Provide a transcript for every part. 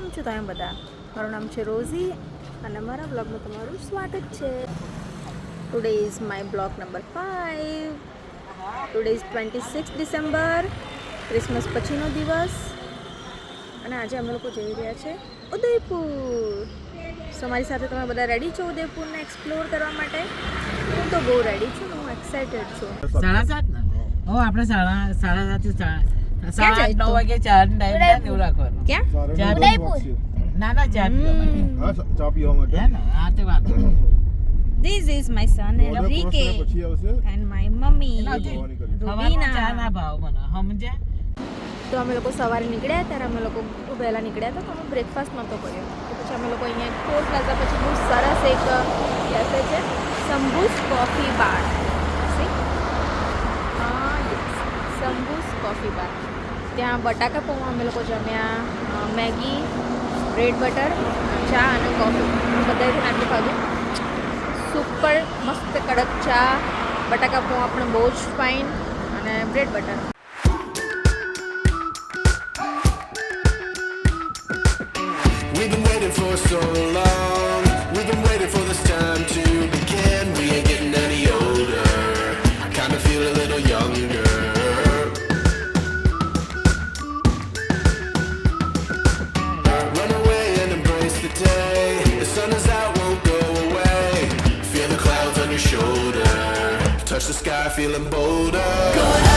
કેમ છો તમે બધા? મારું નામ છે રોઝી અને મારા બ્લોગમાં તમારું સ્વાગત છે. Today is my blog number five today is twenty six December Christmas પછીનો દિવસ. અને આજે અમે લોકો જઈ રહ્યા છે ઉદયપુર. સો મારી સાથે તમે બધા રેડી છો ઉદયપુરને એક્સપ્લોર કરવા માટે? હું તો બહુ રેડી છું, હું એક્સાઇટેડ છું. સાડા સાત આપણે સાડા સાડા સાત સાડા નવ વાગે ચાર ટાઈમ ને એવું રાખવાનું. ક્યાં? ચાર ના ના ચાર હા ચા પીવા માટે? ને આ તે વાત જવાની કરી. સવારમાં ચા ના ભાવ મને સમજે તો અમે લોકો સવારે નીકળ્યા ત્યારે અમે લોકો વહેલા નીકળ્યા હતા તો અમે બ્રેકફાસ્ટ નહોતો કર્યો. પછી અમે લોકો અહીંયા ટોલ પ્લાઝા પછી બહુ સરસ એક કેફે છે? સંભુસ કોફી બાર. શંભુસ કોફી બાર ત્યાં બટાકા પૌવા અમે લોકો જમ્યા મેગી, બ્રેડ બટર, ચા અને કોફી. બધાથી આટલું ખાધું. સુપર મસ્ત કડક ચા, બટાકા પૌવા પણ બહુ જ ફાઇન અને bread butter. We've been waiting for so long. Feeling bolder.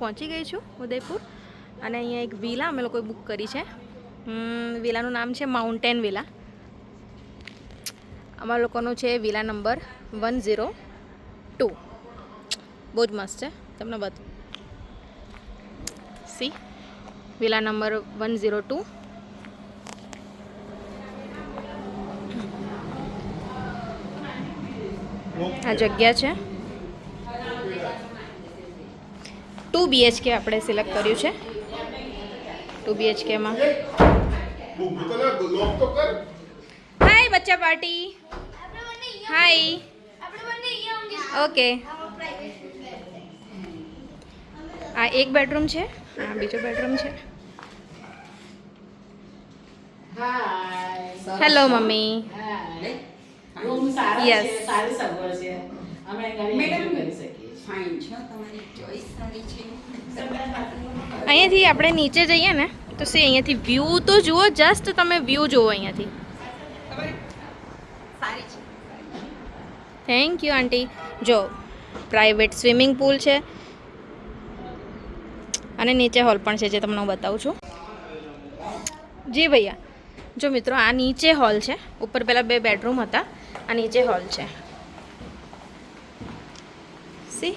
પહોંચી ગઈ છું ઉદયપુર. અને અહીંયા એક વિલા અમે લોકોએ બુક કરી છે. વિલાનું નામ છે માઉન્ટેન વિલા અમારા લોકોનું છે villa number one zero two બહુ જ મસ્ત છે. તમને બત see villa number one zero two આ જગ્યા છે. ટુ બીએચકે આપણે સિલેક્ટ કર્યું છે. ટુ બીએચકેમાં હાય બચ્ચા પાર્ટી. હાય ઓકે આ એક બેડરૂમ છે આ બીજો બેડરૂમ છે. Hello mummy. રૂમ સારા સગવડ છે. અમે કરી શકીએ. ફાઇન છે. તમારી ચોઈસ સારી છે. અહીંયાથી આપણે નીચે જઈએ ને તો સે અહીંયાથી વ્યૂ તો જુઓ જસ્ટ તમે વ્યૂ જુઓ અહીંયાથી. થેન્ક યુ આંટી જો પ્રાઇવેટ સ્વિમિંગ પુલ છે. અને નીચે હોલ પણ છે જે તમને હું બતાવું છું. જી ભૈયા જો મિત્રો આ નીચે હોલ છે. ઉપર પહેલાં બે બેડરૂમ હતા આ નીચે હોલ છે. સી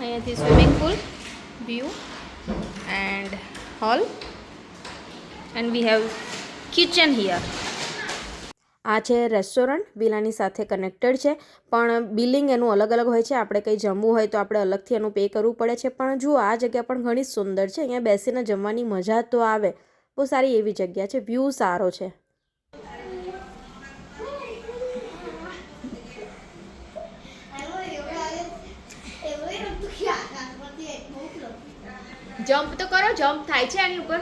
અહીંયાથી swimming pool view and hall and we have kitchen here આ છે રેસ્ટોરન્ટ વિલાની સાથે કનેક્ટેડ છે. પણ બિલિંગ એનું અલગ અલગ હોય છે. આપણે કંઈ જમવું હોય તો આપણે અલગથી એનું પે કરવું પડે છે. પણ જુઓ, આ જગ્યા પણ ઘણી સુંદર છે. અહીંયા બેસીને જમવાની મજા તો આવે. બહુ સારી એવી જગ્યા છે. વ્યૂ સારો છે. જમ્પ તો કરો જમ્પ થાય છે આની ઉપર?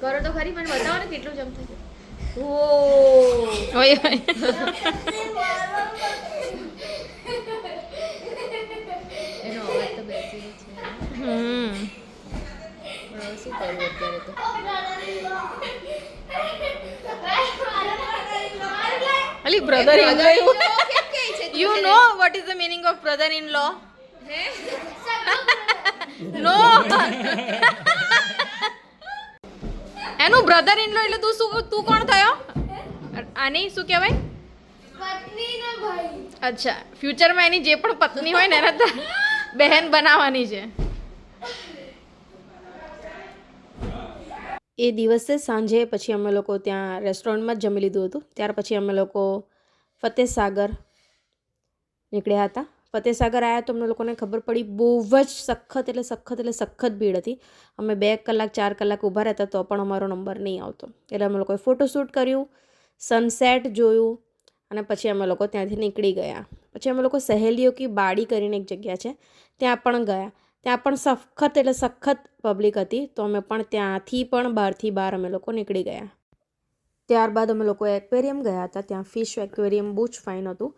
કરો તો ખરી મને બતાવો ને કેટલું જમ્પ થાય ઓય એનો અવાજ તો બેસી છે. હમ. શું કરવું અત્યારે તો? Ali brother in law you know what is the meaning of brother in law નો. એનું બ્રધર ઇન લો એટલે તું શું તું કોણ થયો? આની શું કહેવાય? અચ્છા ફ્યુચરમાં એની જે પણ પત્ની હોય ને, એના બહેન બનાવવાની છે. એ દિવસે સાંજે પછી અમે લોકો ત્યાં રેસ્ટોરન્ટમાં જ જમી લીધું હતું. ત્યાર પછી અમે લોકો ફતેહ સાગર નીકળ્યા હતા. ફતેહ સાગર આવ્યા તો અમને લોકોને ખબર પડી બહુ જ સખત એટલે સખત એટલે સખત ભીડ હતી. અમે બે કલાક, ચાર કલાક ઊભા રહેતા તો પણ અમારો નંબર નહીં આવતો. એટલે અમે લોકોએ ફોટોશૂટ કર્યું સનસેટ જોયું અને પછી અમે લોકો ત્યાંથી નીકળી ગયા. પછી અમે લોકો સહેલીઓ કી બાડી કરીને એક જગ્યા છે, ત્યાં પણ ગયા. ત્યાં પણ સખત એટલે સખત પબ્લિક હતી, તો અમે પણ ત્યાંથી પણ બહારથી બહાર અમે લોકો નીકળી ગયા. ત્યારબાદ અમે લોકો એક્વેરિયમ ગયા હતા, ત્યાં ફિશ એક્વેરિયમ બહુ જ ફાઇન હતું.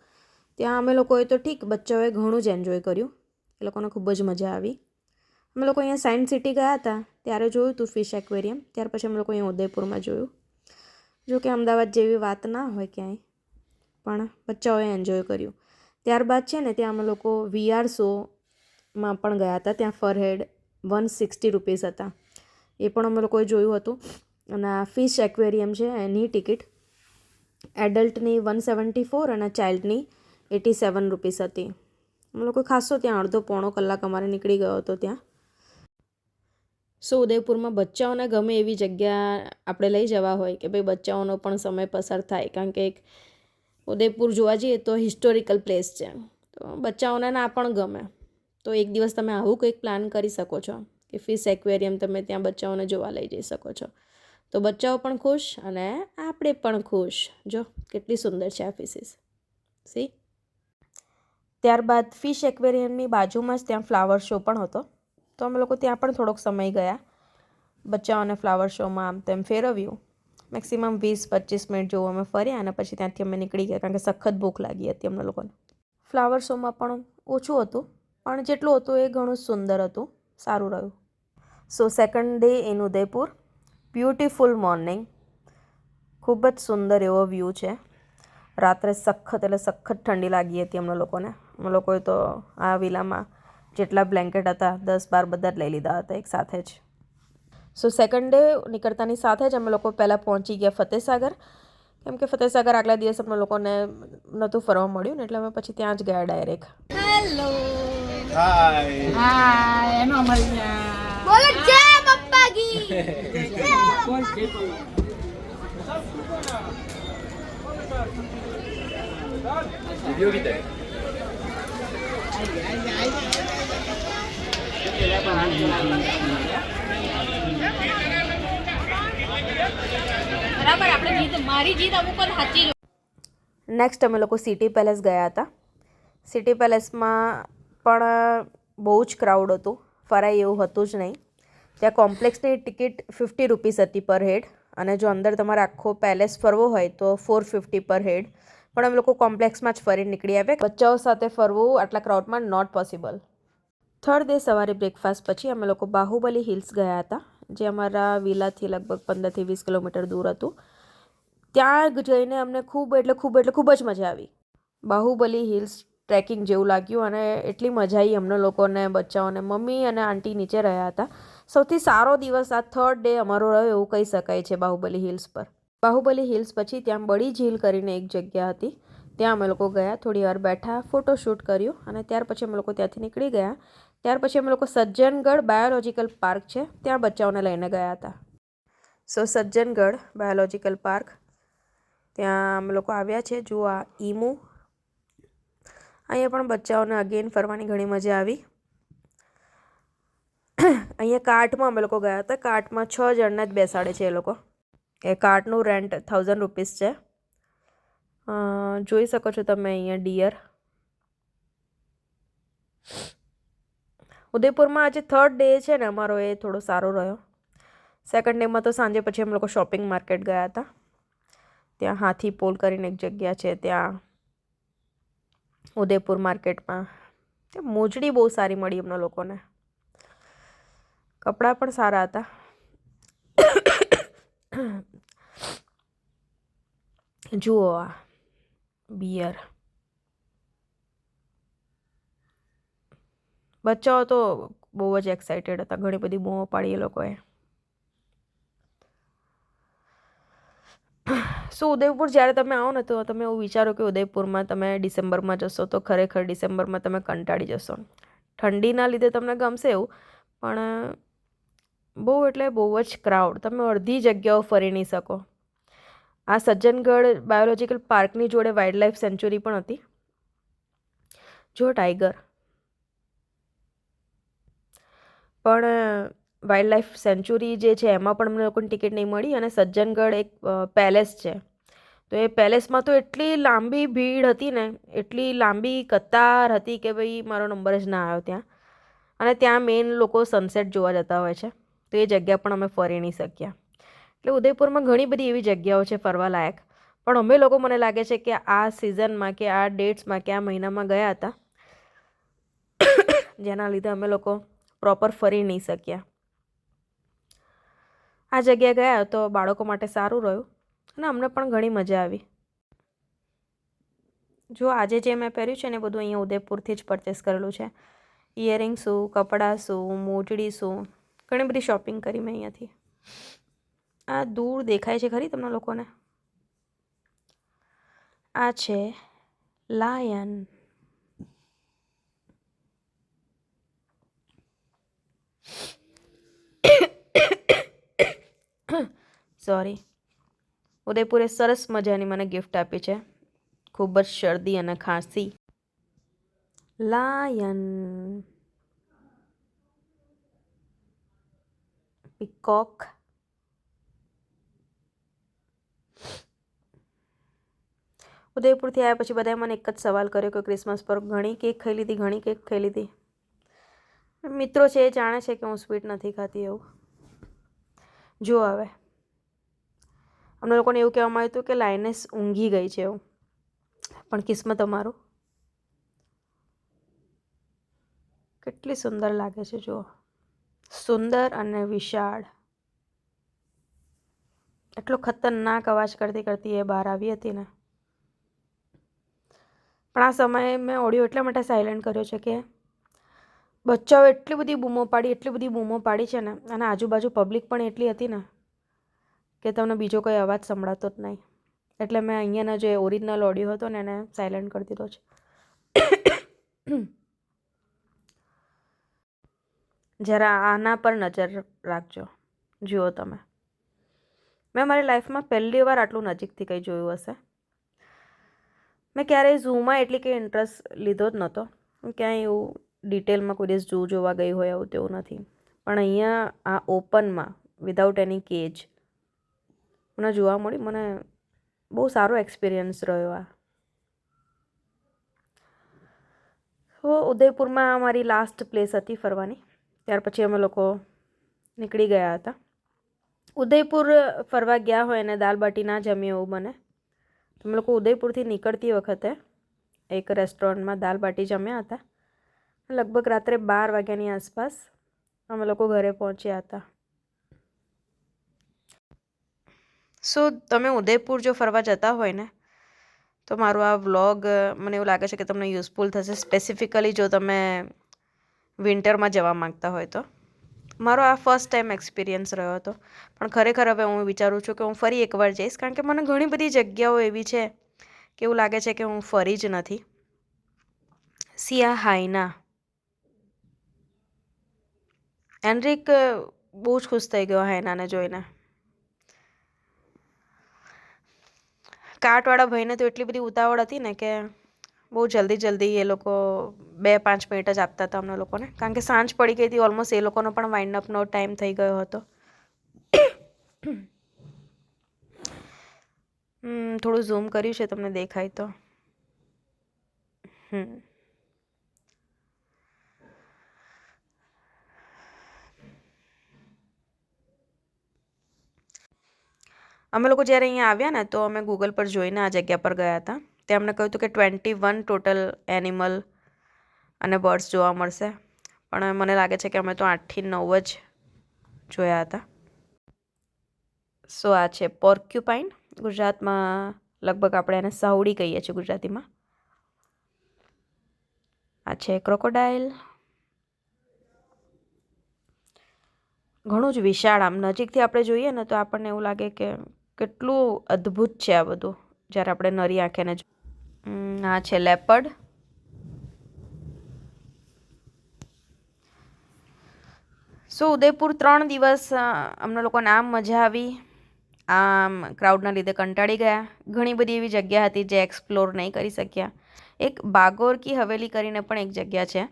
ત્યાં અમે લોકોએ તો ઠીક, બચ્ચાઓએ ઘણું જ એન્જોય કર્યું. એ લોકોને ખૂબ જ મજા આવી. અમે લોકો અહીંયા સાયન્સ સિટી ગયા હતા, ત્યારે જોયું હતું ફિશ એક્વેરિયમ ત્યાર પછી અમે લોકો અહીંયા ઉદયપુરમાં જોયું. જો કે અમદાવાદ જેવી વાત ના હોય ક્યાંય, પણ બચ્ચાઓએ એન્જોય કર્યું. ત્યારબાદ છે ને, ત્યાં અમે લોકો વીઆર શોમાં પણ ગયા હતા. ત્યાં per head one sixty rupees હતા. એ પણ અમે લોકોએ જોયું હતું. અને આ ફિશ એક્વેરિયમ છે, એની ટિકિટ એડલ્ટની વન સેવન્ટી ફોર અને ચાઇલ્ડની એટી સેવન રૂપીસ હતી. અમે લોકો ખાસો ત્યાં અડધો પોણો કલાક અમારે નીકળી ગયો હતો ત્યાં. સો ઉદયપુરમાં બચ્ચાઓને ગમે એવી જગ્યા આપણે લઈ જવા હોય કે ભાઈ બચ્ચાઓનો પણ સમય પસાર થાય? કારણ કે એક ઉદયપુર જોવા જઈએ તો હિસ્ટોરિકલ પ્લેસ છે. તો બચ્ચાઓને ના પણ ગમે. તો એક દિવસ તમે આવું કંઈક પ્લાન કરી શકો છો કે ફિશ એક્વેરિયમ તમે ત્યાં બચ્ચાઓને જોવા લઈ જઈ શકો છો. તો બચ્ચાઓ પણ ખુશ અને આપણે પણ ખુશ. જો, કેટલી સુંદર છે આ ફિશિસ સી ત્યારબાદ ફિશ એક્વેરિયમની બાજુમાં જ ત્યાં ફ્લાવર શો પણ હતો. તો અમે લોકો ત્યાં પણ થોડોક સમય ગયા. બચ્ચાઓને ફ્લાવર શોમાં આમ તેમ ફેરવ્યું. મેક્સિમમ વીસ પચીસ મિનિટ જેવું અમે ફર્યા અને પછી ત્યાંથી અમે નીકળી ગયા કારણ કે સખત ભૂખ લાગી હતી અમને લોકોને. ફ્લાવર શોમાં પણ ઓછું હતું, પણ જેટલું હતું એ ઘણું સુંદર હતું, સારું રહ્યું. So second day in Udaipur, beautiful morning. ખૂબ જ સુંદર એવો વ્યૂ છે. રાત્રે સખત એટલે સખત ઠંડી લાગી હતી અમને લોકોને. અમે લોકોએ તો આ વિલામાં જેટલા બ્લેન્કેટ હતા દસ બાર બધા જ લઈ લીધા હતા એક સાથે જ. સો સેકન્ડ ડે નીકળતાની સાથે જ અમે લોકો પહેલાં પહોંચી ગયા ફતેહસાગર કેમ કે ફતેહસાગર આગલા દિવસ અમને લોકોને નહોતું ફરવા મળ્યું ને એટલે અમે પછી ત્યાં જ ગયા ડાયરેક્ટ હા એનો બોલો જય પપ્પા. કી નેક્સ્ટ અમે લોકો સિટી પેલેસ ગયા હતા. સિટી પેલેસમાં પણ બહુ જ ક્રાઉડ હતું. ફરાય એવું હતું જ નહીં. ત્યાં કોમ્પ્લેક્સની ટિકિટ ફિફ્ટી રૂપીસ હતી પર હેડ અને જો અંદર તમારે આખો પેલેસ ફરવો હોય તો ફોર ફિફ્ટી પર હેડ પણ અમે લોકો કોમ્પ્લેક્સમાં જ ફરી નીકળી આવ્યા બચ્ચાઓ સાથે ફરવું આટલા ક્રાઉડમાં નોટ પોસિબલ થર્ડ ડે સવારે બ્રેકફાસ્ટ પછી અમે લોકો બાહુબલી હિલ્સ ગયા હતા, જે અમારા વિલાથી લગભગ પંદરથી વીસ કિલોમીટર દૂર હતું. ત્યાં જઈને અમને ખૂબ એટલે ખૂબ એટલે ખૂબ જ મજા આવી. બાહુબલી હિલ્સ ટ્રેકિંગ જેવું લાગ્યું અને એટલી મજા આવી અમને લોકોને, બચ્ચાઓને. મમ્મી અને આંટી નીચે રહ્યા હતા. સૌથી સારો દિવસ આ થર્ડ ડે અમારો રહ્યો એવું કહી શકાય છે બાહુબલી હિલ્સ પર. બાહુબલી હિલ્સ પછી ત્યાં બળી ઝીલ કરીને એક જગ્યા હતી. ત્યાં અમે લોકો ગયા, થોડી વાર બેઠા ફોટોશૂટ કર્યું અને ત્યાર પછી અમે લોકો ત્યાંથી નીકળી ગયા. ત્યાર પછી અમે લોકો સજ્જનગઢ બાયોલોજિકલ પાર્ક છે, ત્યાં બચ્ચાઓને લઈને ગયા હતા. સો સજ્જનગઢ બાયોલોજિકલ પાર્ક, ત્યાં અમે લોકો આવ્યા છે, જુઓ ઈમુ. અહીંયા પણ બચ્ચાઓને અગેન ફરવાની ઘણી મજા આવી. અહીંયા કાર્ટમાં અમે લોકો ગયા હતા કાર્ટમાં છ જણને જ બેસાડે છે એ લોકો. એ કાર્ટનું રેન્ટ થાઉઝન્ડ રૂપીસ છે. જોઈ શકો છો તમે અહીંયા ડિયર ઉદયપુરમાં આજે થર્ડ ડે છે ને, અમારો એ થોડો સારો રહ્યો. સેકન્ડ ડેમાં તો સાંજે પછી અમે લોકો શોપિંગ માર્કેટ ગયા હતા. ત્યાં હાથી પોલ કરીને એક જગ્યા છે, ત્યાં ઉદયપુર માર્કેટમાં ત્યાં મોજડી બહુ સારી મળી અમને લોકોને. કપડાં પણ સારા હતા. જુઓ આ બિયર બચ્ચાઓ તો બહુ જ એક્સાઇટેડ હતા. ઘણી બધી બૂમો પાડી એ લોકોએ. સો ઉદયપુર જ્યારે તમે આવો ને તો તમે એવું વિચારો કે ઉદયપુરમાં તમે ડિસેમ્બરમાં જશો તો ખરેખર ડિસેમ્બરમાં તમે કંટાળી જશો. ઠંડીના લીધે તમને ગમશે એવું, પણ બહુ એટલે બહુ જ ક્રાઉડ તમે અડધી જગ્યાઓ ફરી નહીં શકો. આ સજ્જનગઢ બાયોલોજિકલ પાર્કની જોડે વાઇલ્ડ લાઈફ સેન્ચુરી પણ હતી. જો ટાઈગર. પણ વાઇલ્ડ લાઈફ સેન્ચુરી જે છે, એમાં પણ અમને લોકોને ટિકિટ નહીં મળી અને સજ્જનગઢ એક પેલેસ છે. તો એ પેલેસમાં તો એટલી લાંબી ભીડ હતી ને, એટલી લાંબી કતાર હતી કે ભાઈ મારો નંબર જ ના આવ્યો ત્યાં. અને ત્યાં મેઇન લોકો સનસેટ જોવા જતા હોય છે. તો એ જગ્યા પણ અમે ફરી નહીં શક્યા. એટલે ઉદયપુરમાં ઘણી બધી એવી જગ્યાઓ છે ફરવા લાયક. પણ અમે લોકો મને લાગે છે કે આ સિઝનમાં કે આ ડેટ્સમાં કે આ મહિનામાં ગયા હતા. જેના લીધે અમે લોકો પ્રોપર ફરી નહીં શક્યા. આ જગ્યાએ ગયા તો બાળકો માટે સારું રહ્યું અને અમને પણ ઘણી મજા આવી. જો આજે જે મેં પહેર્યું છે ને બધું અહીંયા ઉદયપુરથી જ પરચેસ કરેલું છે. ઇયરિંગ શું, કપડાં શું, મોજડી શું, ઘણી બધી શોપિંગ કરી મેં અહીંયાથી. આ દૂર દેખાય છે ખરી તમને લોકોને? આ છે લાયન. સોરી ઉદયપુરે સરસ મજાની મને ગિફ્ટ આપી છે. ખૂબ જ શરદી અને ખાંસી. લાયન. પીકોક. ઉદયપુરથી આવ્યા પછી બધાએ મને એક જ સવાલ કર્યો કે ક્રિસમસ પર ઘણી કેક ખાઈ લીધી, ઘણી કેક ખાઈ લીધી. મિત્રો છે એ જાણે છે કે હું સ્વીટ નથી ખાતી એવું. જો હવે. અમને લોકોને એવું કહેવામાં આવ્યું હતું કે લાઇનેસ ઊંઘી ગઈ છે એવું. પણ કિસ્મત અમારું. કેટલી સુંદર લાગે છે, જુઓ. સુંદર અને વિશાળ. એટલો ખતરનાક અવાજ કરતી કરતી એ બહાર આવી હતી ને. પણ આ સમયે મેં ઓડિયો એટલા માટે સાયલેન્ટ કર્યો છે કે બચ્ચાઓ એટલી બધી બૂમો પાડી, એટલી બધી બૂમો પાડી છે ને, અને આજુબાજુ પબ્લિક પણ એટલી હતી ને કે તમને બીજો કોઈ અવાજ સંભળાતો જ નહીં. એટલે મેં અહીંયાનો જે ઓરિજિનલ ઓડિયો હતો ને એને સાયલેન્ટ કરી દીધો છે. જરા આના પર નજર રાખજો, જુઓ તમે. મેં મારી લાઈફમાં પહેલી વાર આટલું નજીકથી કંઈ જોયું હશે. મેં ક્યારેય ઝૂમાં એટલી કંઈ ઇન્ટરેસ્ટ લીધો જ નહોતો. ક્યાંય એવું ડિટેલમાં કોઈ દિવસ ઝૂ જોવા ગઈ હોય એવું તેવું નથી. પણ અહીંયા આ ઓપનમાં વિધાઉટ એની કેજ મને જોવા મળી. મને બહુ સારો એક્સપિરિયન્સ રહ્યો આ. તો ઉદયપુરમાં મારી લાસ્ટ પ્લેસ હતી ફરવાની. ત્યાર પછી અમે લોકો નીકળી ગયા હતા. ઉદયપુર ફરવા ગયા હોય અને દાલબાટી ના જમીએ એવું બને. અમે લોકો ઉદયપુરથી નીકળતી વખતે એક રેસ્ટોરન્ટમાં દાલ બાટી જમ્યા હતા. લગભગ રાત્રે બાર વાગ્યાની આસપાસ અમે લોકો ઘરે પહોંચ્યા હતા. સો તમે ઉદયપુર જો ફરવા જતા હોય ને, તો મારું આ વ્લોગ, મને એવું લાગે છે કે તમને યુઝફુલ થશે સ્પેસિફિકલી જો તમે વિન્ટરમાં જવા માંગતા હોય તો. મારો આ ફર્સ્ટ ટાઈમ એક્સપિરિયન્સ રહ્યો હતો. પણ ખરેખર હવે હું વિચારું છું કે હું ફરી એકવાર જઈશ, કારણ કે મને ઘણી બધી જગ્યાઓ એવી છે કે એવું લાગે છે કે હું ફરી જ નથી. સિયા હાઈના એનરિક બહુ જ ખુશ થઈ ગયો હાયનાને જોઈને. કાર્ટવાળા ભાઈને તો એટલી બધી ઉતાવળ હતી ને કે બહુ જલ્દી જલ્દી એ લોકો બે પાંચ મિનિટ જ આપતા હતા અમને લોકોને. કારણ કે સાંજ પડી ગઈ હતી ઓલમોસ્ટ એ લોકોનો પણ વાઇન્ડ અપનો ટાઈમ થઈ ગયો હતો. થોડું ઝૂમ કર્યું છે તમને દેખાય તો. હમ. અમે લોકો જ્યારે અહીંયા આવ્યા ને, તો અમે ગૂગલ પર જોઈને આ જગ્યા પર ગયા હતા. તે અમને કહ્યું હતું કે ટ્વેન્ટી વન ટોટલ એનિમલ અને બર્ડ્સ જોવા મળશે. પણ મને લાગે છે કે અમે તો આઠથી નવ જ જોયા હતા. સો આ છે પોર્ક્યુપાઇન ગુજરાતમાં લગભગ આપણે એને સાવડી કહીએ છીએ ગુજરાતીમાં. આ છે ક્રોકોડાઇલ ઘણું જ વિશાળ, આમ નજીકથી આપણે જોઈએ ને તો આપણને એવું લાગે કે કેટલું અદ્ભુત છે આ બધું, જ્યારે આપણે નરી આંખેને આ છે લેપર્ડ સો ઉદયપુર ત્રણ દિવસ અમને લોકોને આમ મજા આવી? આમ ક્રાઉડના લીધે કંટાળી ગયા. ઘણી બધી એવી જગ્યા હતી જે એક્સપ્લોર નહીં કરી શક્યા. એક બાગોર કી હવેલી કરીને પણ એક જગ્યા છે,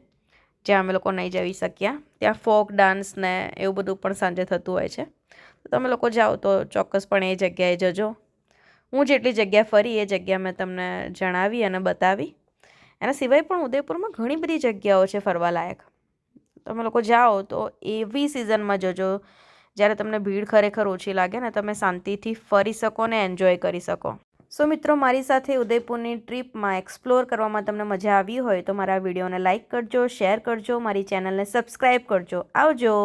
જ્યાં અમે લોકો નહીં જઈ શક્યા. ત્યાં ફોક ડાન્સ ને એવું બધું પણ સાંજે થતું હોય છે. તો તમે લોકો જાઓ તો ચોક્કસપણે એ જગ્યાએ જજો. હું જેટલી જગ્યા ફરી એ જગ્યા મેં તમને જણાવી અને બતાવી. એના સિવાય પણ ઉદયપુરમાં ઘણી બધી જગ્યાઓ છે ફરવાલાયક તમે લોકો જાઓ તો એવી સિઝનમાં જજો, જ્યારે તમને ભીડ ખરેખર ઓછી લાગે ને તમે શાંતિથી ફરી શકો ને એન્જોય કરી શકો. સો મિત્રો, મારી સાથે ઉદયપુરની ટ્રીપમાં એક્સપ્લોર કરવામાં તમને મજા આવી હોય તો મારા વિડીયોને લાઇક કરજો શેર કરજો, મારી ચેનલને સબસ્ક્રાઈબ કરજો. આવજો!